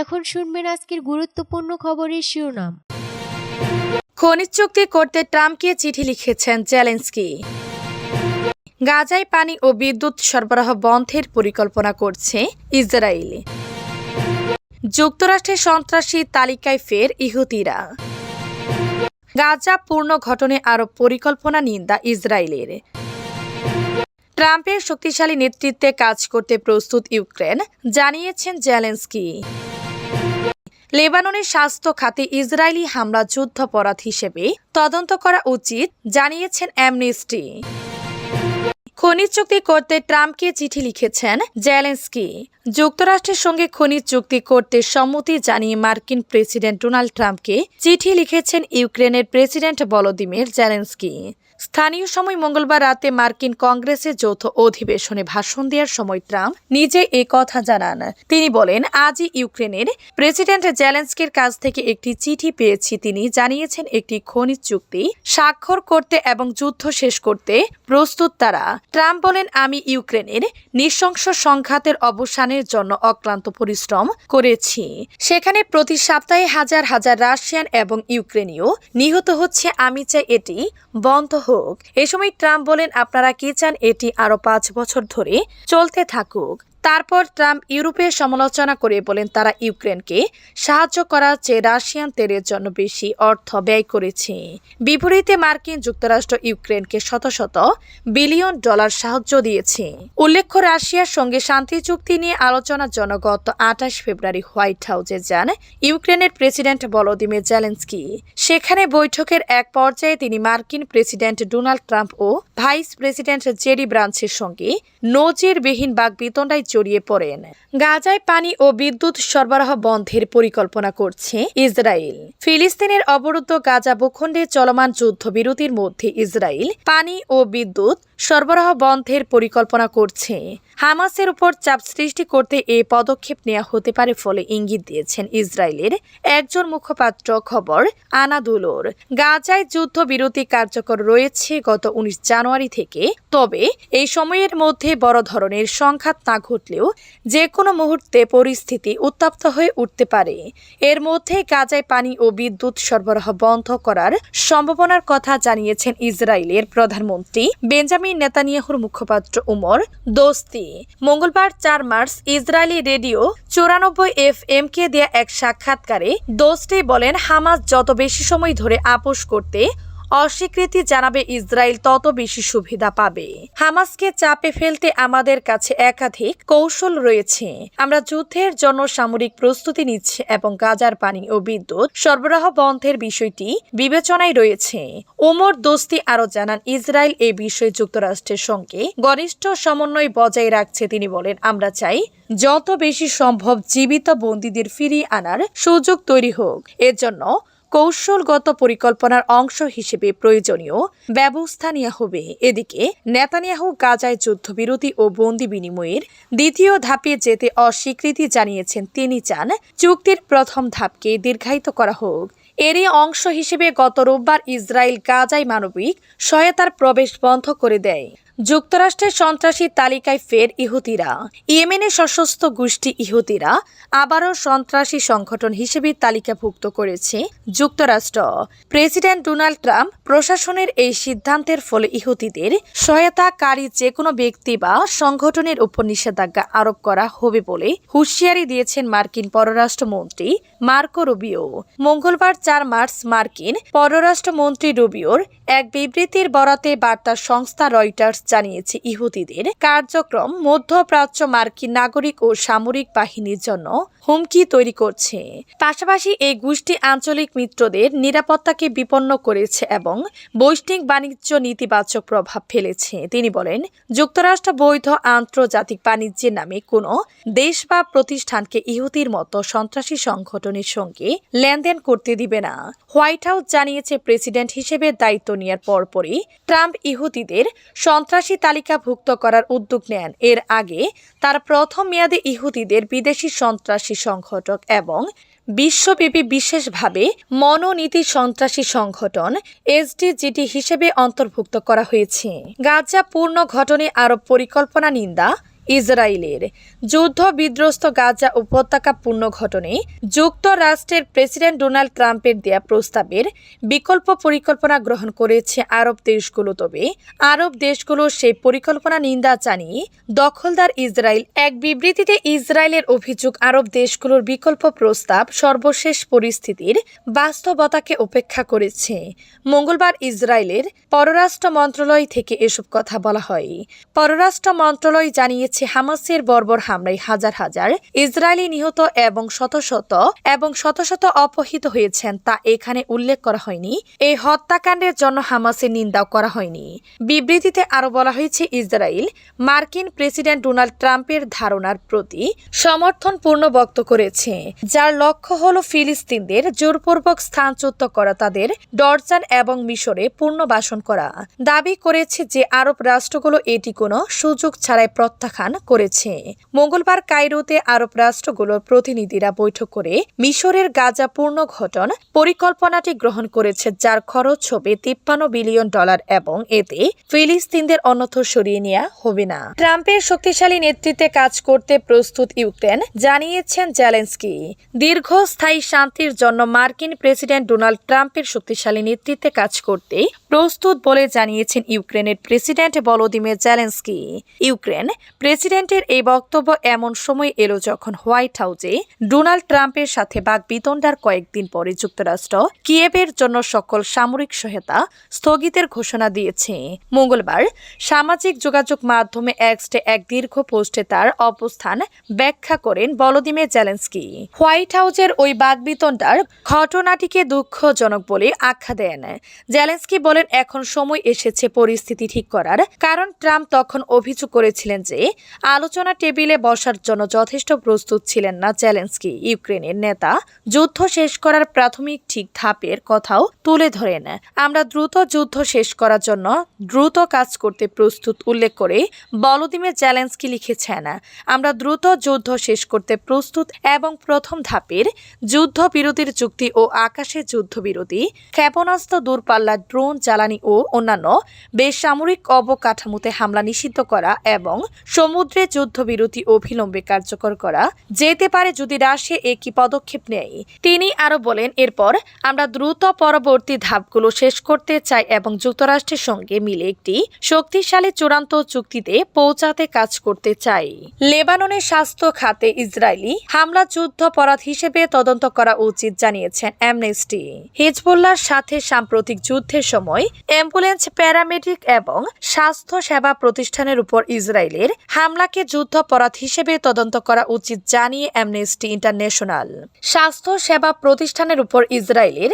এখন শুনবেন আজকের গুরুত্বপূর্ণ খবরের শিরোনাম। খনিজ চুক্তি করতে ট্রাম্পকে চিঠি লিখেছেন জেলেন্সকি। গাজায় পানি ও বিদ্যুৎ সরবরাহ বন্ধের পরিকল্পনা করছে ইসরায়েল। যুক্তরাষ্ট্রের সন্ত্রাসী তালিকায় ফের ইহুতিরা গাজা পূর্ণ ঘটনে আরও পরিকল্পনা নিন্দা ইসরায়েলের। ট্রাম্পের শক্তিশালী নেতৃত্বে কাজ করতে প্রস্তুত ইউক্রেন, জানিয়েছেন জেলেন্সকি। লেবাননের স্বাস্থ্য খাতে ইসরায়েলি হামলা যুদ্ধাপরাধ হিসেবে তদন্ত করা উচিত, জানিয়েছেন অ্যামনেস্টি। খনিজ চুক্তি করতে ট্রাম্পকে চিঠি লিখেছেন জেলেন্সকি। যুক্তরাষ্ট্রের সঙ্গে খনিজ চুক্তি করতে সম্মতি জানিয়ে মার্কিন প্রেসিডেন্ট ডোনাল্ড ট্রাম্পকে চিঠি লিখেছেন ইউক্রেনের প্রেসিডেন্ট ভলোদিমির জেলেন্সকি। স্থানীয় সময় মঙ্গলবার রাতে মার্কিন কংগ্রেসের যৌথ অধিবেশনে ভাষণ দেওয়ার সময় ট্রাম্প নিজে এ কথা জানান। তিনি বলেন, আজই ইউক্রেনের প্রেসিডেন্ট জেলেন্সকির কাছ থেকে একটি চিঠি পেয়েছি। তিনি জানিয়েছেন, একটি খনিজ চুক্তি স্বাক্ষর করতে এবং যুদ্ধ শেষ করতে প্রস্তুত তারা। ট্রাম্প বলেন, আমি ইউক্রেনের নৃশংস সংঘাতের অবসানের জন্য অক্লান্ত পরিশ্রম করেছি। সেখানে প্রতি সপ্তাহে হাজার হাজার রাশিয়ান এবং ইউক্রেনীয় নিহত হচ্ছে। আমি চাই এটি বন্ধ হোক এ সময় ট্রাম্প বলেন, আপনারা কি চান এটি আরও পাঁচ বছর ধরে চলতে থাকুক? তারপর ট্রাম্প ইউরোপের সমালোচনা করে বলেন তারা ইউক্রেনকে সাহায্য করার চেয়ে রাশিয়ান তেলের জন্য বেশি অর্থ ব্যয় করেছে। বিপরীতে মার্কিন যুক্তরাষ্ট্র ইউক্রেনকে শত শত বিলিয়ন ডলার সাহায্য দিয়েছে। উল্লেখ্য, রাশিয়ার সঙ্গে শান্তি চুক্তি নিয়ে আলোচনার জন্য গত আঠাশ ফেব্রুয়ারি হোয়াইট হাউসে যান ইউক্রেনের প্রেসিডেন্ট ভলোদিমির জেলেন্সকি। সেখানে বৈঠকের এক পর্যায়ে তিনি মার্কিন প্রেসিডেন্ট ডোনাল্ড ট্রাম্প ও ভাইস প্রেসিডেন্ট জেরি ব্রান্সের সঙ্গে নজিরবিহীন বাগবিতণ্ডায় জড়িয়ে পড়েন। গাজায় পানি ও বিদ্যুৎ সরবরাহ বন্ধের পরিকল্পনা করছে ইসরায়েল। ফিলিস্তিনের অবরুদ্ধ গাজা ভূখণ্ডে চলমান যুদ্ধবিরতির মধ্যে ইসরায়েল পানি ও বিদ্যুৎ সরবরাহ বন্ধের পরিকল্পনা করছে। হামাসের উপর চাপ সৃষ্টি করতে এই পদক্ষেপ নেওয়া হতে পারে ফলে ইঙ্গিত দিয়েছেন ইসরায়েলের একজন মুখপাত্র খবর আনাদুলোর। গাজায় যুদ্ধবিরতি কার্যকর রয়েছে গত উনিশ জানুয়ারি থেকে। তবে এই সময়ের মধ্যে বড় ধরনের সংঘাত না ঘটলেও যে কোনো মুহূর্তে পরিস্থিতি উত্তপ্ত হয়ে উঠতে পারে। এর মধ্যে গাজায় পানি ও বিদ্যুৎ সরবরাহ বন্ধ করার সম্ভাবনার কথা জানিয়েছেন ইসরায়েলের প্রধানমন্ত্রী বেঞ্জামিন নেতানিয়াহুর মুখপাত্র উমর দোস্তি। মঙ্গলবার চার মার্চ ইসরায়েলি রেডিও চৌরানব্বই এফ এম কে দেয়া এক সাক্ষাৎকারে দোস্টে বলেন, হামাস যত বেশি সময় ধরে আপোষ করতে অস্বীকৃতি জানাবে ইসরায়েল, তত বেশি সুবিধা পাবে। হামাসকে চাপে ফেলতে আমাদের কাছে একাধিক কৌশল রয়েছে। আমরা যুদ্ধের জন্য সামরিক প্রস্তুতি নিচ্ছি এবং গাজার পানি ও বিদ্যুৎ সরবরাহ বন্ধের বিষয়টি বিবেচনায় রয়েছে। ওমর দোস্তি আরও জানান, ইসরায়েল এই বিষয়ে যুক্তরাষ্ট্রের সঙ্গে ঘনিষ্ঠ সমন্বয় বজায় রাখছে। তিনি বলেন, আমরা চাই যত বেশি সম্ভব জীবিত বন্দীদের ফিরিয়ে আনার সুযোগ তৈরি হোক। এর জন্য কৌশলগত পরিকল্পনার অংশ হিসেবে প্রয়োজনীয় ব্যবস্থা নেওয়া হবে। এদিকে, নেতানিয়াহু গাজায় যুদ্ধবিরতি ও বন্দি বিনিময়ের দ্বিতীয় ধাপে যেতে অস্বীকৃতি জানিয়েছেন তিনি চান চুক্তির প্রথম ধাপকে দীর্ঘায়িত করা হোক। এরই অংশ হিসেবে গত রোববার ইসরায়েল গাজায় মানবিক সহায়তার প্রবেশ বন্ধ করে দেয়। যুক্তরাষ্ট্রের সন্ত্রাসী তালিকায় ফের ইহুতিরা ইয়েমেনের সশস্ত্র গোষ্ঠী ইহুতিরা আবারও সন্ত্রাসী সংগঠন হিসেবে তালিকাভুক্ত করেছে যুক্তরাষ্ট্র। প্রেসিডেন্ট ডোনাল্ড ট্রাম্প প্রশাসনের এই সিদ্ধান্তের ফলে ইহুতিদের সহায়তাকারী যে কোনো ব্যক্তি বা সংগঠনের উপর নিষেধাজ্ঞা আরোপ করা হবে বলে হুঁশিয়ারি দিয়েছেন মার্কিন পররাষ্ট্রমন্ত্রী মার্কো রুবিও। মঙ্গলবার চার মার্চ মার্কিন পররাষ্ট্রমন্ত্রী রুবিওর এক বিবৃতির বরাতে বার্তা সংস্থা রয়টার্স জানিয়েছে ইহুদিদের। কার্যক্রম মধ্যপ্রাচ্য মার্কিন নাগরিক ও সামরিক বাহিনীর জন্য হুমকি তৈরি করছে। পাশাপাশি এই গোষ্ঠী আঞ্চলিক মিত্রদের নিরাপত্তাকে বিপন্ন করেছে এবং বৈশ্বিক বাণিজ্য নেতিবাচক প্রভাব ফেলেছে। তিনি বলেন, যুক্তরাষ্ট্র বৈধ আন্তর্জাতিক বাণিজ্যের নামে কোনো দেশ বা প্রতিষ্ঠানকে ইহুদির মতো সন্ত্রাসী সংগঠনের সঙ্গে লেনদেন করতে দিবে না। হোয়াইট হাউস জানিয়েছে, প্রেসিডেন্ট হিসেবে দায়িত্ব নেওয়ার পরপরই ট্রাম্প ইহুদিদের সন্ত্রাসী তালিকাভুক্ত করার উদ্যোগ নেন। এর আগে তার প্রথম মেয়াদে ইহুদিদের বিদেশি সন্ত্রাসী সংগঠক এবং বিশ্বব্যাপী বিশেষভাবে মনোনীতি সন্ত্রাসী সংগঠন এসডিজিটি হিসেবে অন্তর্ভুক্ত করা হয়েছে। গাজা পূর্ণ ঘটনে আরব পরিকল্পনা নিন্দা ইসরায়েলের যুদ্ধ বিধ্বস্ত গাজা উপত্যকা পূর্ণ ঘটনে যুক্তরাষ্ট্রের প্রেসিডেন্ট ডোনাল্ড ট্রাম্পের দেয়া প্রস্তাবের বিকল্প পরিকল্পনা গ্রহণ করেছে আরব দেশগুলো। তবে আরব দেশগুলো সেই পরিকল্পনা নিন্দা জানিয়ে দখলদার ইসরায়েল এক বিবৃতিতে ইসরায়েলের অভিযোগ, আরব দেশগুলোর বিকল্প প্রস্তাব সর্বশেষ পরিস্থিতির বাস্তবতাকে উপেক্ষা করেছে। মঙ্গলবার ইসরায়েলের পররাষ্ট্র মন্ত্রণালয় থেকে এসব কথা বলা হয়। পররাষ্ট্র মন্ত্রণালয় জানিয়েছে হামাসের বর্বর হামলায় হাজার হাজার ইসরায়েলি নিহত এবং শত শত এবং শত শত অপহৃত হয়েছেন তা এখানে উল্লেখ করা হয়নি। এই হত্যাকাণ্ডের জন্য হামাসের নিন্দাও করা হয়নি। বিবৃতিতে আরও বলা হয়েছে, ইসরায়েল মার্কিন প্রেসিডেন্ট ডোনাল্ড ট্রাম্পের ধারণার প্রতি সমর্থন পূর্ণ ব্যক্ত করেছে, যার লক্ষ্য হল ফিলিস্তিনদের জোরপূর্বক স্থানচ্যুত করা, তাদের ডরজান এবং মিশরে পুনর্বাসন করা। দাবি করেছে যে আরব রাষ্ট্রগুলো এটি কোনো সুযোগ ছাড়াই প্রত্যাখ্যান করেছে। মঙ্গলবার কায়রোতে আরব রাষ্ট্রগুলোর প্রতিনিধিরা বৈঠক করে মিশরের গাজা পুনর্গঠন পরিকল্পনাটি গ্রহণ করেছে, যার খরচ হবে তিপ্পান্ন বিলিয়ন ডলার এবং এতে ফিলিস্তিনদের অন্যথ সরিয়ে নেওয়া হবে না। ট্রাম্পের শক্তিশালী নেতৃত্বে কাজ করতে প্রস্তুত ইউক্রেন, জানিয়েছেন জেলেন্সকি। দীর্ঘস্থায়ী শান্তির জন্য মার্কিন প্রেসিডেন্ট ডোনাল্ড ট্রাম্পের শক্তিশালী নেতৃত্বে কাজ করতে প্রস্তুত বলে জানিয়েছেন ইউক্রেনের প্রেসিডেন্ট ভলোদিমির জেলেন্সকি। ইউক্রেন প্রেসিডেন্টের এই বক্তব্য এমন সময় এলো যখন হোয়াইট হাউসে ডোনাল্ড ট্রাম্পের সাথে বাগবিতণ্ডার কয়েকদিন পরে যুক্তরাষ্ট্র কিয়েভের জন্য সকল সামরিক সহায়তা স্থগিতের ঘোষণা দিয়েছে। মঙ্গলবার সামাজিক যোগাযোগ মাধ্যমে এক্সটে এক দীর্ঘ পোস্টে তার অবস্থান ব্যাখ্যা করেন ভলোদিমির জেলেন্সকি। হোয়াইট হাউসের ওই বাগবিতণ্ডার ঘটনাটিকে দুঃখজনক বলে আখ্যা দেন। জেলেন্সকি বলেন, এখন সময় এসেছে পরিস্থিতি ঠিক করার। কারণ ট্রাম্প তখন অভিযোগ করেছিলেন যে, আলোচনা টেবিলে বসার জন্য যথেষ্ট প্রস্তুত ছিলেন না জেলেন্সকি, ইউক্রেনের নেতা। যুদ্ধ শেষ করার প্রাথমিক ঠিক ধাপের কথাও তুলে ধরেন। আমরা দ্রুত যুদ্ধ শেষ করার জন্য দ্রুত কাজ করতে প্রস্তুত, উল্লেখ করে বলদিমির জেলেন্সকি লিখেছেন। আমরা দ্রুত যুদ্ধ শেষ করতে প্রস্তুত এবং প্রথম ধাপের যুদ্ধ যুদ্ধবিরতির চুক্তি ও আকাশে যুদ্ধবিরতি, ক্ষেপণাস্ত্র দূরপাল্লার ড্রোন জ্বালানি ও অন্যান্য বেসামরিক অবকাঠামোতে হামলা নিষিদ্ধ করা এবং সমুদ্রে যুদ্ধবিরতি অবিলম্বে কার্যকর করা যেতে পারে যদি রাশিয়া একই পদক্ষেপ নেয়। তিনি আরও বলেন, এরপর আমরা দ্রুত পরবর্তী ধাপগুলো শেষ করতে চাই এবং যুক্তরাষ্ট্রের সঙ্গে মিলে একটি শক্তিশালী চূড়ান্ত চুক্তিতে পৌঁছাতে কাজ করতে চাই। লেবাননের স্বাস্থ্য খাতে ইসরায়েলি হামলা যুদ্ধপরাধ হিসেবে তদন্ত করা উচিত, জানিয়েছেন অ্যামনেস্টি। হিজবুল্লাহর সাথে সাম্প্রতিক যুদ্ধের সময় অ্যাম্বুলেন্স, প্যারামেডিক এবং স্বাস্থ্য সেবা প্রতিষ্ঠানের উপর ইসরায়েলের হামলাকে যুদ্ধাপরাধ হিসেবে তদন্ত করা উচিত, জানিয়ে অ্যামনেস্টি ইন্টারন্যাশনাল স্বাস্থ্য সেবা প্রতিষ্ঠানের উপর ইসরায়েলের